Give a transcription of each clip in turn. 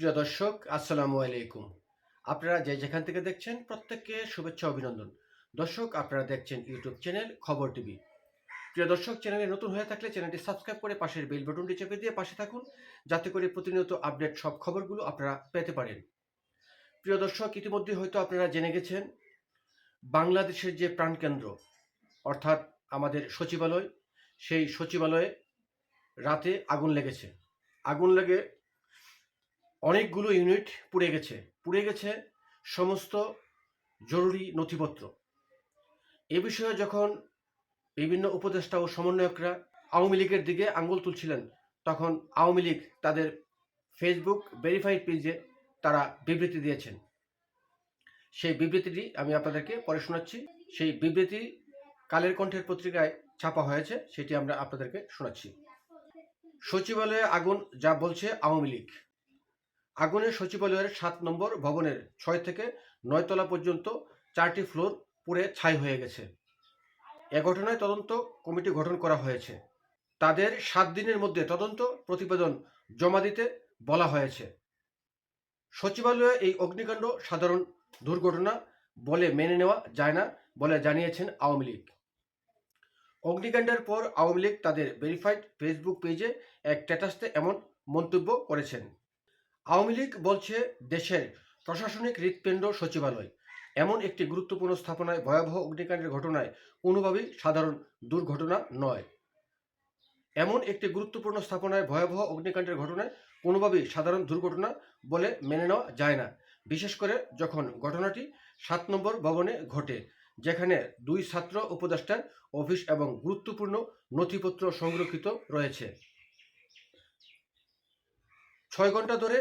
প্রিয় দর্শক, আসসালামু আলাইকুম। আপনারা যে যেখান থেকে দেখছেন, প্রত্যেককে শুভেচ্ছা, অভিনন্দন। দর্শক, আপনারা দেখছেন ইউটিউব চ্যানেল খবর টিভি। প্রিয় দর্শক, চ্যানেলে নতুন হয়ে থাকলে চ্যানেলটি সাবস্ক্রাইব করে পাশের বেল বাটনটি চেপে দিয়ে পাশে থাকুন, যাতে করে প্রতিনিয়ত আপডেট সব খবরগুলো আপনারা পেতে পারেন। প্রিয় দর্শক, ইতিমধ্যে হয়তো আপনারা জেনে গেছেন, বাংলাদেশের যে প্রাণকেন্দ্র, অর্থাৎ আমাদের সচিবালয়, সেই সচিবালয়ে রাতে আগুন লেগেছে। আগুন লেগে অনেকগুলো ইউনিট পুড়ে গেছে। পুড়ে গেছে সমস্ত জরুরি নথিপত্র। এ বিষয়ে যখন বিভিন্ন উপদেষ্টা ও সমন্বয়করা আওয়ামী লীগের দিকে আঙ্গুল তুলছিলেন, তখন আওয়ামী লীগ তাদের ফেসবুক ভেরিফাইড পেজে তারা বিবৃতি দিয়েছেন। সেই বিবৃতিটি আমি আপনাদেরকে পরে শোনাচ্ছি। সেই বিবৃতি কালের কণ্ঠের পত্রিকায় ছাপা হয়েছে, সেটি আমরা আপনাদেরকে শোনাচ্ছি। সচিবালয়ে আগুন যা বলছে আওয়ামী লীগ। আগুনে সচিবালয়ের সাত নম্বর ভবনের ছয় থেকে নয় তলা পর্যন্ত চারটি ফ্লোর পুড়ে ছাই হয়ে গেছে। এ ঘটনায় তদন্ত কমিটি গঠন করা হয়েছে। তাদের সাত দিনের মধ্যে তদন্ত প্রতিবেদন জমা দিতে বলা হয়েছে। সচিবালয়ে এই অগ্নিকাণ্ড সাধারণ দুর্ঘটনা বলে মেনে নেওয়া যায় না বলে জানিয়েছেন আওয়ামী লীগ। অগ্নিকাণ্ডের পর আওয়ামী লীগ তাদের ভেরিফাইড ফেসবুক পেজে এক স্ট্যাটাসে এমন মন্তব্য করেছেন। আওয়ামী লীগ বলছে দেশের প্রশাসনিক হৃৎপিণ্ড সচিবালয়। এমন একটি গুরুত্বপূর্ণ স্থাপনায় ভয়াবহ অগ্নিকাণ্ডের ঘটনায় কোনোভাবেই সাধারণ দুর্ঘটনা নয়। এমন একটি গুরুত্বপূর্ণ স্থাপনায় ভয়াবহ অগ্নিকাণ্ডের ঘটনায় কোনোভাবেই সাধারণ দুর্ঘটনা বলে মেনে নেওয়া যায় না। বিশেষ করে যখন ঘটনাটি সাত নম্বর ভবনে ঘটে, যেখানে দুই ছাত্র উপদেষ্টার অফিস এবং গুরুত্বপূর্ণ নথিপত্র সংরক্ষিত রয়েছে। ছয় ঘণ্টা ধরে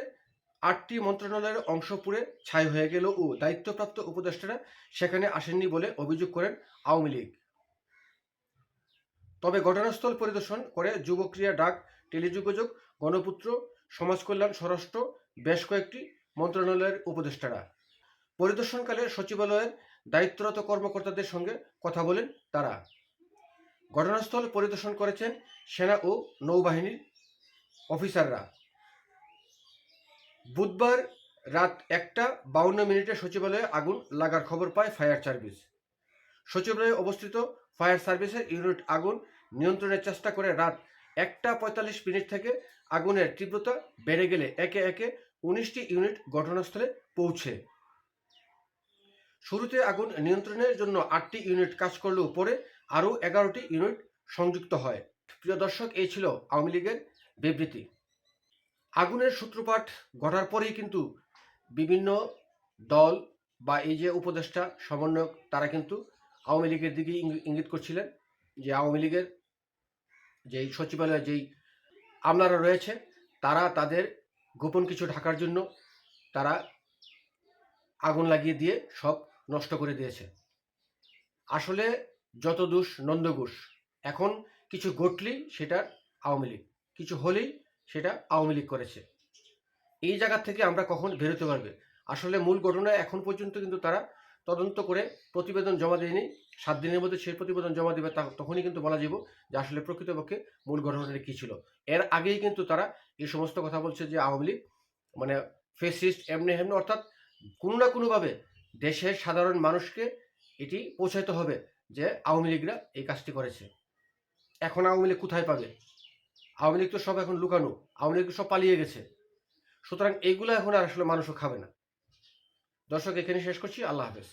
আটটি মন্ত্রণালয়ের অংশ পুড়ে ছাই হয়ে গেল ও দায়িত্বপ্রাপ্ত উপদেষ্টারা সেখানে আসেননি বলে অভিযোগ করেন আওয়ামী লীগ। তবে ঘটনাস্থল পরিদর্শন করে যুবক্রিয়া ডাক, টেলিযোগাযোগ, গণপুত্র সমাজ কল্যাণ স্বরাষ্ট্র, বেশ কয়েকটি মন্ত্রণালয়ের উপদেষ্টারা। পরিদর্শনকালে সচিবালয়ের দায়িত্বরত কর্মকর্তাদের সঙ্গে কথা বলেন তারা। ঘটনাস্থল পরিদর্শন করেছেন সেনা ও নৌবাহিনীর অফিসাররা। বুধবার রাত একটা বাউন্ন মিনিটে সচিবালয়ে আগুন লাগার খবর পায় ফায়ার সার্ভিস। সচিবালয়ে অবস্থিত ফায়ার সার্ভিসের ইউনিট আগুন নিয়ন্ত্রণের চেষ্টা করে রাত একটা পঁয়তাল্লিশ মিনিট থেকে আগুনের তীব্রতা বেড়ে গেলে একে একে উনিশটি ইউনিট ঘটনাস্থলে পৌঁছে। শুরুতে আগুন নিয়ন্ত্রণের জন্য আটটি ইউনিট কাজ করলেও পরে আরও এগারোটি ইউনিট সংযুক্ত হয়। প্রিয় দর্শক, এই ছিল আওয়ামী লীগের বিবৃতি। আগুনের সূত্রপাত ঘটার পরেই কিন্তু বিভিন্ন দল বা এই যে উপদেষ্টা, সমন্বয়ক, তারা কিন্তু আওয়ামী লীগের দিকে ইঙ্গি- ইঙ্গিত করছিলেন যে আওয়ামী লীগের যেই সচিবালয়ে যেই আমলারা রয়েছে, তারা তাদের গোপন কিছু ঢাকার জন্য তারা আগুন লাগিয়ে দিয়ে সব নষ্ট করে দিয়েছে। আসলে যত দোষ নন্দঘোষ, এখন কিছু ঘটলেই সেটা আওয়ামী লীগ, কিছু হলেই সেটা আওয়ামী লীগ করেছে। এই জায়গা থেকে আমরা কখন বেরোতে পারবে? আসলে মূল ঘটনা এখন পর্যন্ত কিন্তু তারা তদন্ত করে প্রতিবেদন জমা দেয়নি। সাত দিনের মধ্যে সেই প্রতিবেদন জমা দেবে তা- তখনই কিন্তু বলা যাব যে আসলে প্রকৃতপক্ষে মূল ঘটনাটা কী ছিল। এর আগেই কিন্তু তারা এই সমস্ত কথা বলছে যে আওয়ামী লীগ মানে ফেসিস্ট এমনি হেমনি অর্থাৎ কোনো না কোনোভাবে দেশের সাধারণ মানুষকে এটি পৌঁছাইতে হবে যে আওয়ামী লীগরা এই কাজটি করেছে। এখন আওয়ামী লীগ কোথায় পাবে? আওয়ামী লীগ তো সব এখন লুকানো, আওয়ামী লীগ সব পালিয়ে গেছে। সুতরাং এইগুলো এখন আর আসলে মানুষও খাবে না। দর্শক এখানে শেষ করছি। আল্লাহ হাফেজ।